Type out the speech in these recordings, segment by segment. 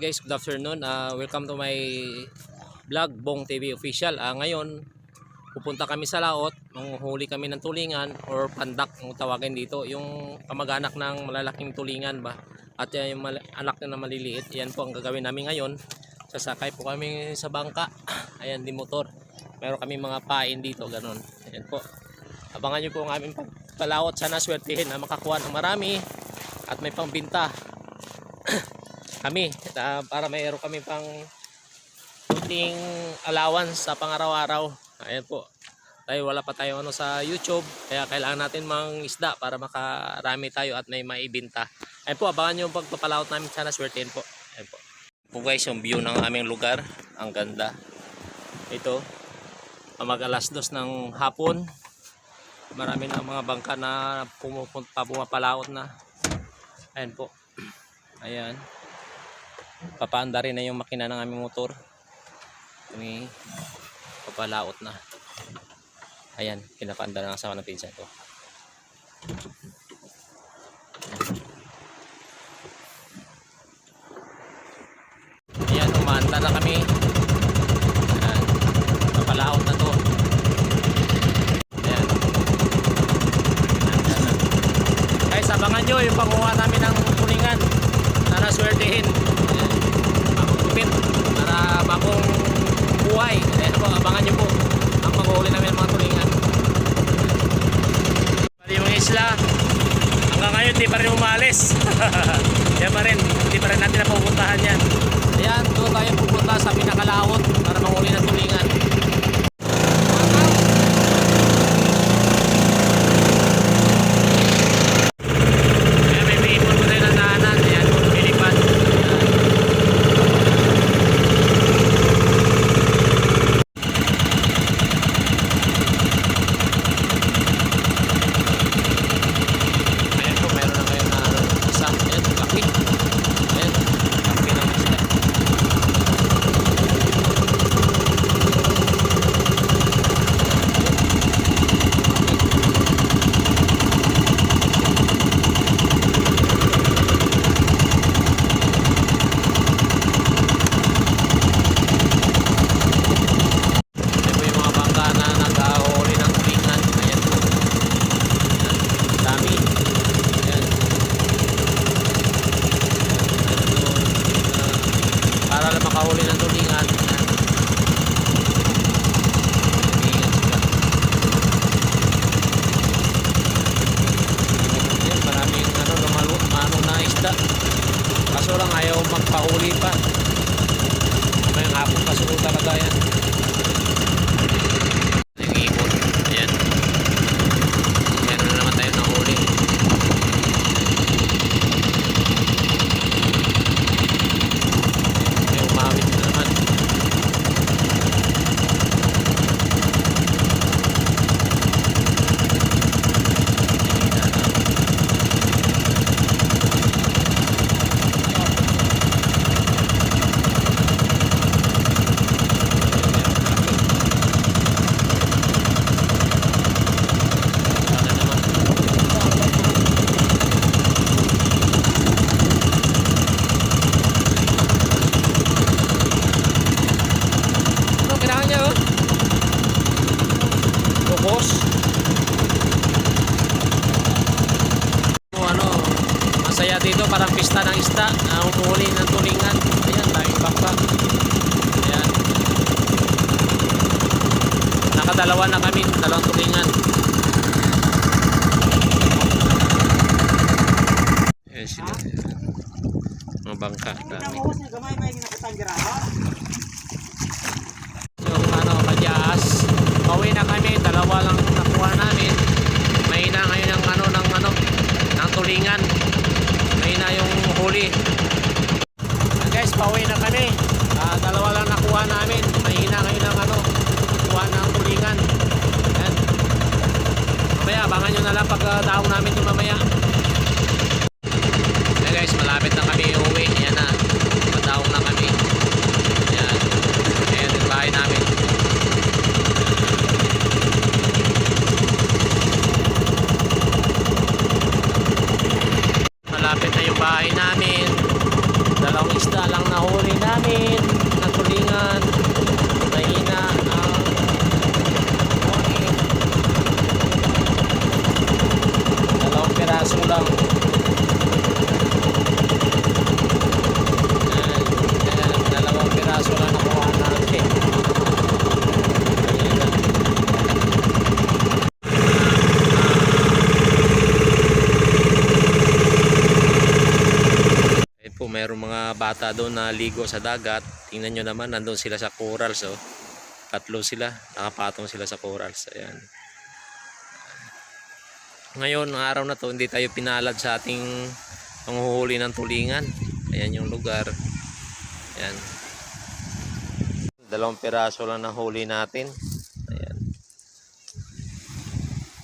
guys, good afternoon. Uh, welcome to my vlog, Bong TV Official. Ah, ngayon, pupunta kami sa laot, manghuli kami ng tulingan or pandak ang tawagin dito. Yung kamag-anak ng malalaking tulingan ba? At yan yung anak na maliliit. Yan po ang gagawin namin ngayon. Sasakay po kami sa bangka. Ayan, di motor. Meron kami mga pain dito, ganun. Ayan po. Abangan nyo po ang aming pagpalaot. Sana swertihin na makakuha ng marami at may pangbinta kami ah, para mayroon kami pang kunting allowance sa pangaraw-araw. Ayan po. Tayo wala pa tayo ano sa YouTube kaya kailangan natin mang isda para makarami tayo at may maibinta. Ayan po, abangan nyo yung pagpapalaot namin sana swertihin po. Ayan po. Po guys, yung view ng aming lugar. Ang ganda. Ito, mag alas dos ng hapon. Marami na mga bangka na pumupunta, pumapalaot na. Ayan po. Ayan. Papaanda rin na yung makina ng aming motor. Kami papalaot na. Ayan, pinapaanda na ang asawa ng pinsan ko. Ayan, umaanda na kami. Ayan, papalaot na to. Ayan. Guys, abangan nyo yung panguha namin ng kuningan. Sana swertihin. Gupit. Para bagong buhay. Ayan po, abangan nyo po. Ang maghuli namin mga tulingan. Bali yung isla. Hanggang ngayon, di pa rin umalis. Yan pa rin. Di pa rin natin napupuntahan yan. Ayan, doon tayo pupunta sa pinakalawot para manghuli ng tulingan. O ano, masaya dito parang pista ng isda na umuhuli ng tulingan. Ayan, daming bangka. Ayan. Nakadalawa na kami, dalawang tulingan. Ayan sila. Mga bangka, dami. yung ano, kadyas. Pauwi na kami, dalawa lang nakuha namin. Mahina ngayon ang ano ng ano, ng tulingan. Mahina yung huli. Ah, guys, pauwi na kami. Ah, dalawa lang nakuha namin. Mahina ngayon ang ano, kuha ng tulingan. Yan. Mamaya, abangan nyo na lang pag uh, namin bahay namin. Dalawang isda lang nahuli namin. Bata doon na ligo sa dagat. Tingnan nyo naman, nandun sila sa corals. Oh. Tatlo sila, nakapatong sila sa corals. Ayan. Ngayon, ang araw na to, hindi tayo pinalad sa ating panghuhuli ng tulingan. Ayan yung lugar. Ayan. Dalawang piraso lang na huli natin. Ayan.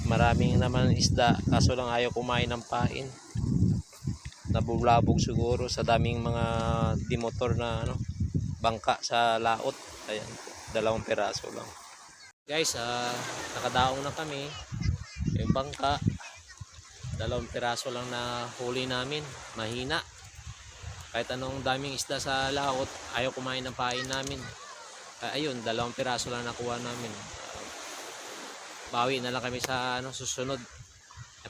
Maraming naman isda, kaso lang ayaw kumain ng pain nabulabog siguro sa daming mga dimotor na ano, bangka sa laot. Ayan, dalawang piraso lang. Guys, ah nakadaong na kami. Yung bangka, dalawang piraso lang na huli namin. Mahina. Kahit anong daming isda sa laot, ayaw kumain ng pain namin. Ah, ayun, dalawang piraso lang nakuha namin. Ah, bawi na lang kami sa ano, susunod.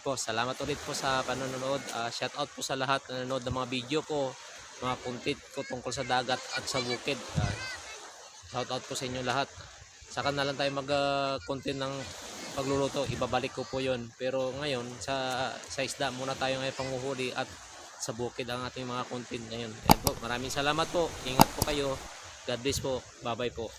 Po, salamat ulit po sa panonood. Uh, shout out po sa lahat na nanonood ng mga video ko, mga puntit ko tungkol sa dagat at sa bukid. Uh, shout out po sa inyo lahat. Saka na lang tayo mag-content ng pagluluto. Ibabalik ko po yon Pero ngayon, sa, sa isda muna tayo ngayon panguhuli at sa bukid ang ating mga content ngayon. Ayan po, maraming salamat po. Ingat po kayo. God bless po. Bye-bye po.